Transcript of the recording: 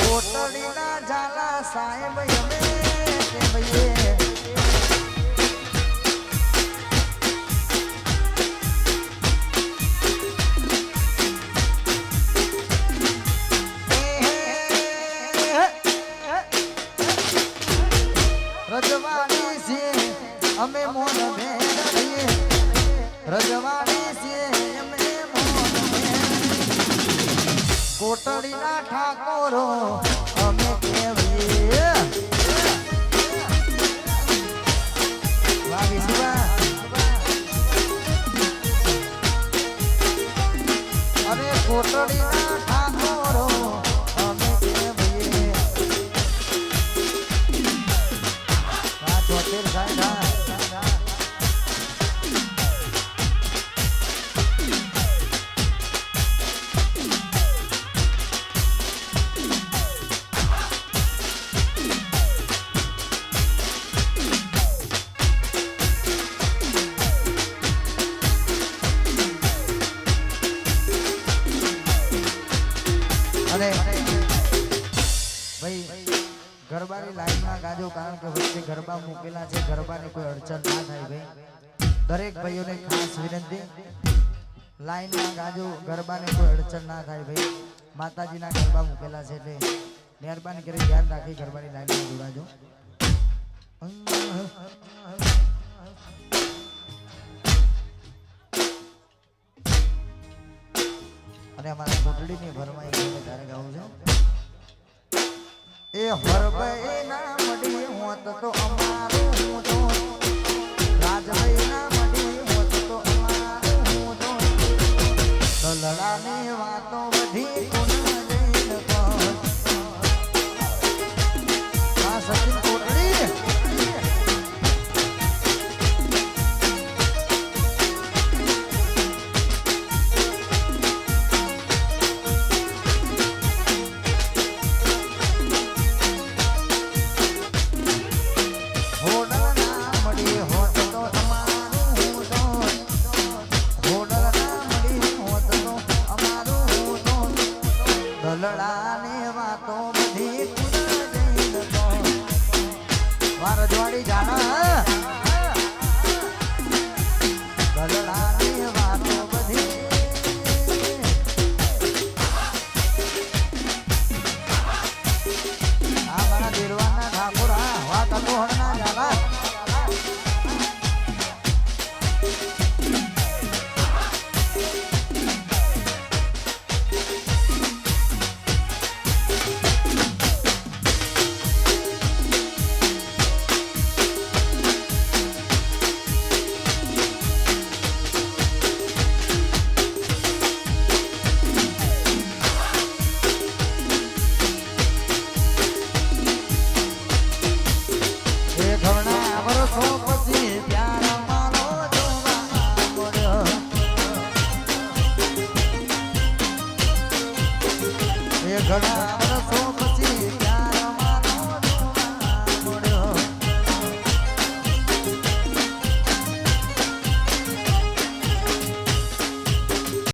કોટડીના ઝાલા સાહેબ અમે ભઈએ રજવાડી છીએ અમે મોન રહીએ રજવાડી છીએ અમે કોટડીના ઠાકોરો અમે કેવીએ? વાગી કોટડીના ભાઈ, ગરબાની લાઈનમાં ગાજો કારણ કે વચ્ચે ગરબા મૂકેલા છે, ગરબાની કોઈ અડચણ ના થાય ભાઈ. દરેક ભાઈઓને ખાસ વિનંતી, લાઈનમાં ગાજો, ગરબાને કોઈ અડચણ ના થાય ભાઈ. માતાજીના ગરબા મૂકેલા છે એટલે મહેરબાની કરી ધ્યાન રાખી ગરબાની લાઈનમાં જોડાજો. અને અમારા કોટડીની ભરમાઈ ગઈને તારે ગાવું છે. એ હરભાઈ ના મડી હોત તો અમારું હું તો દલડાની વાતો બધી પૂરા જઈને તો. વા રજવાડી જાણા. દલડાની વાતો બધી. આ મારા દેરવાના ઠાકોર હા વા કટોહણના એ ઘણા